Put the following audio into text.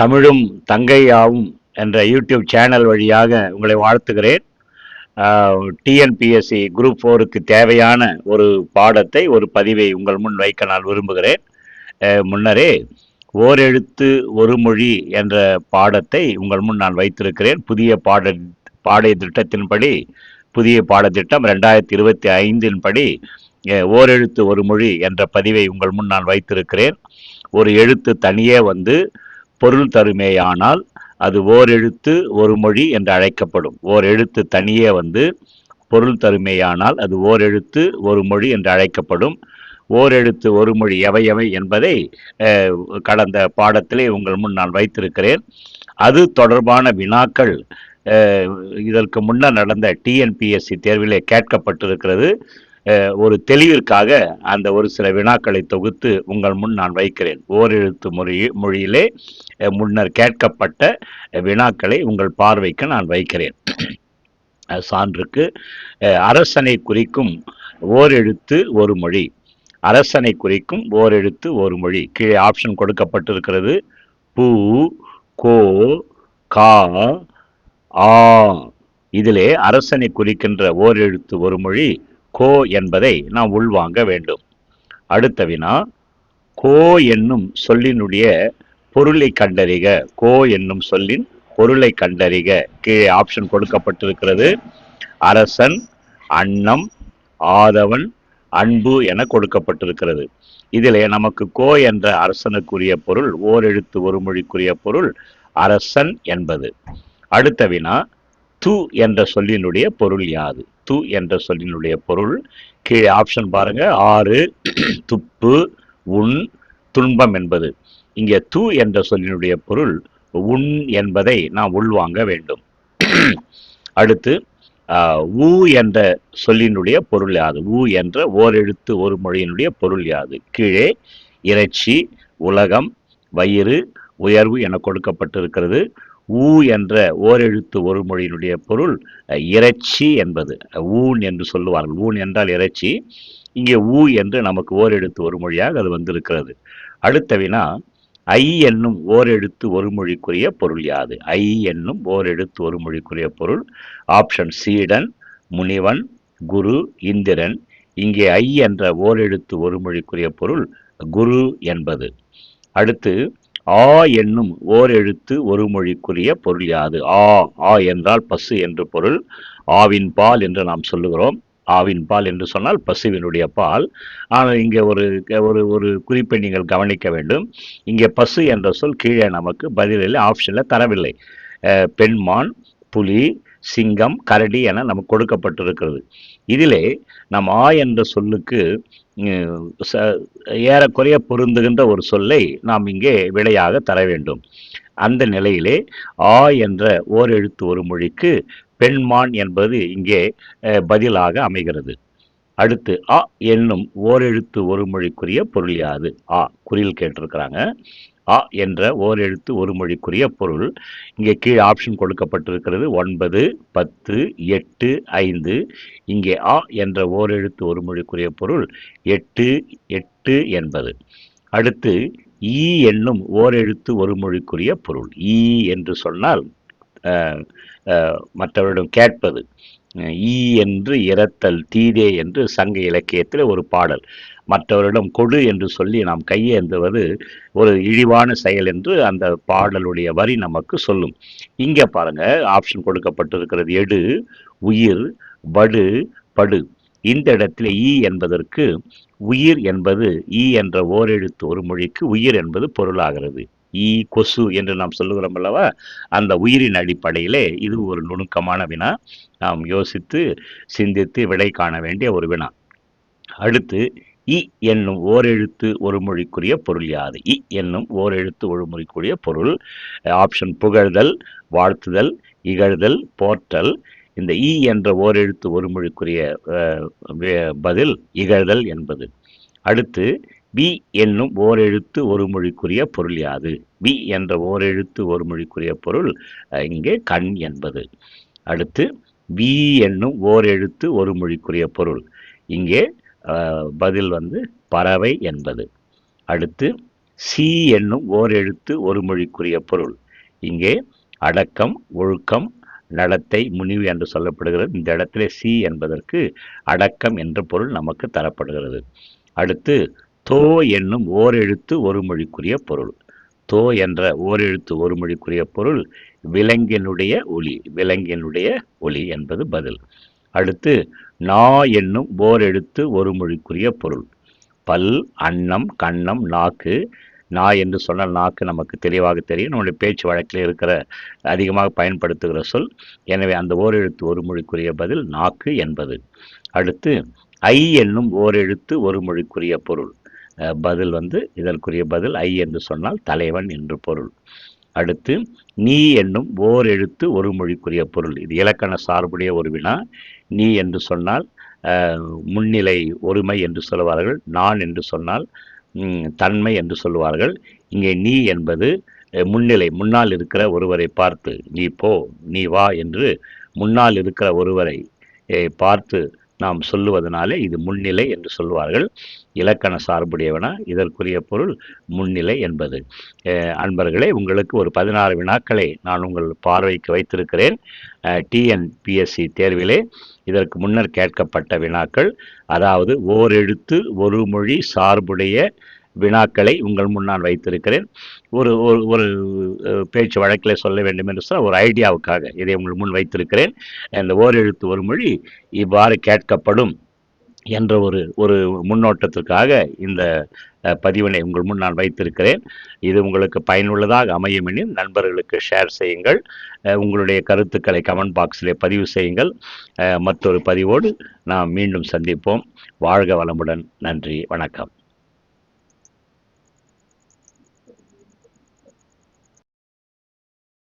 தமிழும் தங்கையாவும் என்ற YouTube channel வழியாக உங்களை வாழ்த்துகிறேன். டிஎன்பிஎஸ்சி குரூப் ஃபோருக்கு தேவையான ஒரு பாடத்தை ஒரு பதிவை உங்கள் முன் வைக்க நான் விரும்புகிறேன். முன்னரே ஓரெழுத்து ஒரு மொழி என்ற பாடத்தை உங்கள் முன் நான் வைத்திருக்கிறேன். புதிய பாட பாடைய திட்டத்தின்படி புதிய பாடத்திட்டம் ரெண்டாயிரத்தி இருபத்தி ஐந்தின் படி ஓரெழுத்து ஒரு மொழி என்ற பதிவை உங்கள் முன் நான் வைத்திருக்கிறேன். ஒரு எழுத்து தனியே வந்து பொருள் தருமேயானால் அது ஓர் எழுத்து ஒரு மொழி என்று அழைக்கப்படும். ஓர் எழுத்து தனியே வந்து பொருள் தருமேயானால் அது ஓர் எழுத்து ஒரு மொழி என்று அழைக்கப்படும். ஓர் எழுத்து ஒரு மொழி எவை எவை என்பதை கடந்த பாடத்திலே உங்கள் முன் நான் வைத்திருக்கிறேன். அது தொடர்பான வினாக்கள் இதற்கு முன்னர் நடந்த டிஎன்பிஎஸ்சி தேர்விலே கேட்கப்பட்டிருக்கிறது. ஒரு தெளிவிற்காக அந்த ஒரு சில வினாக்களை தொகுத்து உங்கள் முன் நான் வைக்கிறேன். ஓரெழுத்து மொழி மொழியிலே முன்னர் கேட்கப்பட்ட வினாக்களை உங்கள் பார்வைக்கு நான் வைக்கிறேன். சான்றுக்கு அரசனை குறிக்கும் ஓரெழுத்து ஒரு மொழி. அரசனை குறிக்கும் ஓரெழுத்து ஒரு மொழி. கீழே ஆப்ஷன் கொடுக்கப்பட்டிருக்கிறது. பூ கோ கா ஆ. இதிலே அரசனை குறிக்கின்ற ஓரெழுத்து ஒரு மொழி. கோ என்பதை நாம் உள்வாங்க வேண்டும். அடுத்த வினா கோ என்னும் சொல்லினுடைய பொருளை கண்டறிக. கோ என்னும் சொல்லின் பொருளை கண்டறிக. கீழே ஆப்ஷன் கொடுக்கப்பட்டிருக்கிறது. அரசன் அன்னம் ஆதவன் அன்பு என கொடுக்கப்பட்டிருக்கிறது. இதிலே நமக்கு கோ என்ற அரசனுக்குரிய பொருள் ஓரெழுத்து ஒரு மொழிக்குரிய பொருள் அரசன் என்பது. அடுத்த வினா து என்ற சொல்லினுடைய பொருள் யாது? து என்ற சொல்லினுடைய பொருள். கீழே ஆப்ஷன் பாருங்க. ஆறு துப்பு உண் துன்பம் என்பது. இங்கே து என்ற சொல்லினுடைய பொருள் உண் என்பதை நாம் உள்வாங்க வேண்டும். அடுத்து ஊ என்ற சொல்லினுடைய பொருள் யாது? ஊ என்ற ஓரெழுத்து ஒரு மொழியினுடைய பொருள் யாது? கீழே இறைச்சி உலகம் வயிறு உயர்வு என கொடுக்கப்பட்டிருக்கிறது. ஊ என்ற ஓரெழுத்து ஒரு மொழியினுடைய பொருள் இறைச்சி என்பது. ஊன் என்று சொல்லுவார்கள். ஊன் என்றால் இறைச்சி. இங்கே ஊ என்று நமக்கு ஓரெழுத்து ஒரு மொழியாக அது வந்திருக்கிறது. அடுத்த வினா ஐ என்னும் ஓரெழுத்து ஒரு மொழிக்குரிய பொருள் யாது? ஐ என்னும் ஓரெழுத்து ஒரு மொழிக்குரிய பொருள். ஆப்ஷன் சீடன் முனிவன் குரு இந்திரன். இங்கே ஐ என்ற ஓரெழுத்து ஒரு மொழிக்குரிய பொருள் குரு என்பது. அடுத்து ஆ என்னும் ஓர் எழுத்து ஒரு மொழிக்குரிய பொருள் யாது. ஆ ஆ என்றால் பசு என்று பொருள். ஆவின் பால் என்று நாம் சொல்லுகிறோம். ஆவின் பால் என்று சொன்னால் பசுவினுடைய பால். ஆனால் இங்கே ஒரு ஒரு ஒரு குறிப்பை நீங்கள் கவனிக்க வேண்டும். இங்கே பசு என்ற சொல் கீழே நமக்கு பதிலில் ஆப்ஷனில் தரவில்லை. பெண்மான் புலி சிங்கம் கரடி என நமக்கு கொடுக்கப்பட்டிருக்கிறது. இதிலே நம் ஆ என்ற சொல்லுக்கு ச- ஏறக்குறைய பொருந்துகின்ற ஒரு சொல்லை நாம் இங்கே விடையாக தர வேண்டும். அந்த நிலையிலே ஆ என்ற ஓர் எழுத்து ஒரு மொழிக்கு பெண்மான் என்பது இங்கே பதிலாக அமைகிறது. அடுத்து அ என்னும் ஓரெழுத்து ஒரு மொழிக்குரிய பொருள் யாது ஆ குறியில் கேட்டிருக்கிறாங்க. அ என்ற ஓரெழுத்து ஒரு மொழிக்குரிய பொருள். இங்கே கீழே ஆப்ஷன் கொடுக்கப்பட்டிருக்கிறது. ஒன்பது பத்து எட்டு ஐந்து. இங்கே ஆ என்ற ஓரெழுத்து ஒரு மொழிக்குரிய பொருள். எட்டு எட்டு என்பது. அடுத்து ஈ என்னும் ஓரெழுத்து ஒரு மொழிக்குரிய பொருள். ஈ என்று சொன்னால் மற்றவரிடம் கேட்பது. ஈ என்று இறத்தல் தீதே என்று சங்க இலக்கியத்தில் ஒரு பாடல். மற்றவரிடம் கொடு என்று சொல்லி நாம் கையேந்துவது ஒரு இழிவான செயல் என்று அந்த பாடலுடைய வரி நமக்கு சொல்லும். இங்கே பாருங்க ஆப்ஷன் கொடுக்கப்பட்டிருக்கிறது. எடு உயிர் வடு படு. இந்த இடத்துல ஈ என்பதற்கு உயிர் என்பது ஈ என்ற ஓரெழுத்து ஒரு மொழிக்கு உயிர் என்பது பொருளாகிறது. ஈ கொசு என்று நாம் சொல்லுகிறோம் அல்லவா? அந்த உயிரின் அடிப்படையிலே இது ஒரு நுணுக்கமான வினா. நாம் யோசித்து சிந்தித்து விடை காண வேண்டிய ஒரு வினா. அடுத்து இ என்னும் ஓரெழுத்து ஒரு மொழிக்குரிய பொருள் யாது. இ என்னும் ஓரெழுத்து ஒரு மொழிக்குரிய பொருள். ஆப்ஷன் புகழ்தல் வாழ்த்துதல் இகழ்தல் போற்றல். இந்த இ என்ற ஓரெழுத்து ஒரு மொழிக்குரிய பதில் இகழ்தல் என்பது. அடுத்து பி என்னும் ஓரெழுத்து ஒரு மொழிக்குரிய பொருள் யாது. பி என்ற ஓரெழுத்து ஒரு மொழிக்குரிய பொருள் இங்கே கண் என்பது. அடுத்து வி என்னும் ஓரெழுத்து ஒரு மொழிக்குரிய பொருள். இங்கே பதில் வந்து பறவை என்பது. அடுத்து சி என்னும் ஓர் எழுத்து ஒரு மொழிக்குரிய பொருள். இங்கே அடக்கம் ஒழுக்கம் நடத்தை முனிவு என்று சொல்லப்படுகிறது. இந்த இடத்துல சி என்பதற்கு அடக்கம் என்ற பொருள் நமக்கு தரப்படுகிறது. அடுத்து தோ என்னும் ஓர் எழுத்து ஒரு மொழிக்குரிய பொருள். தோ என்ற ஓர் எழுத்து ஒரு மொழிக்குரிய பொருள் விலங்கினுடைய ஒளி விலங்கினுடைய ஒளி என்பது பதில். அடுத்து நா என்னும் ஓர் எழுத்து ஒரு மொழிக்குரிய பொருள். பல் அன்னம் கன்னம் நாக்கு. நா என்று சொன்னால் நாக்கு நமக்கு தெளிவாக தெரியும். நம்முடைய பேச்சு வழக்கில் இருக்கிற அதிகமாக பயன்படுத்துகிற சொல். எனவே அந்த ஓரெழுத்து ஒரு மொழிக்குரிய பதில் நாக்கு என்பது. அடுத்து ஐ என்னும் ஓர் எழுத்து ஒரு மொழிக்குரிய பொருள். பதில் வந்து இதற்குரிய பதில் ஐ என்று சொன்னால் தலைவன் என்று பொருள். அடுத்து நீ என்னும் ஓர் எழுத்து ஒரு மொழிக்குரிய பொருள். இது இலக்கண சார்புடைய ஒரு வினா. நீ என்று சொன்னால் முன்னிலை ஒருமை என்று சொல்வார்கள் நான் என்று சொன்னால் தன்மை என்று சொல்லுவார்கள். இங்கே நீ என்பது முன்னிலை முன்னால் இருக்கிற ஒருவரை பார்த்து நீ போ நீ வா என்று முன்னால் இருக்கிற ஒருவரை பார்த்து நாம் சொல்லுவதனாலே இது முன்னிலை என்று சொல்வார்கள். இலக்கண சார்புடையவனா இதற்குரிய பொருள் முன்னிலை என்பது. அன்பர்களே உங்களுக்கு ஒரு பதினாறு வினாக்களை நான் உங்கள் பார்வைக்கு வைத்திருக்கிறேன். டிஎன்பிஎஸ்சி தேர்விலே இதற்கு முன்னர் கேட்கப்பட்ட வினாக்கள் அதாவது ஓரெழுத்து ஒரு மொழி சார்புடைய வினாக்களை உங்கள் முன்னால் வைத்திருக்கிறேன். ஒரு ஒரு ஒரு பேச்சு வழக்கில் சொல்ல வேண்டும் என்று சொன்னால் ஒரு ஐடியாவுக்காக இதை உங்கள் முன் வைத்திருக்கிறேன். இந்த ஓரெழுத்து ஒரு மொழி இவ்வாறு கேட்கப்படும் என்ற ஒரு ஒரு முன்னோட்டத்திற்காக இந்த பதிவினை உங்கள் முன் நான் வைத்திருக்கிறேன். இது உங்களுக்கு பயனுள்ளதாக அமையும் எனில் நண்பர்களுக்கு ஷேர் செய்யுங்கள். உங்களுடைய கருத்துக்களை கமெண்ட் பாக்ஸிலே பதிவு செய்யுங்கள். மற்றொரு பதிவோடு நாம் மீண்டும் சந்திப்போம். வாழ்க வளமுடன். நன்றி. வணக்கம்.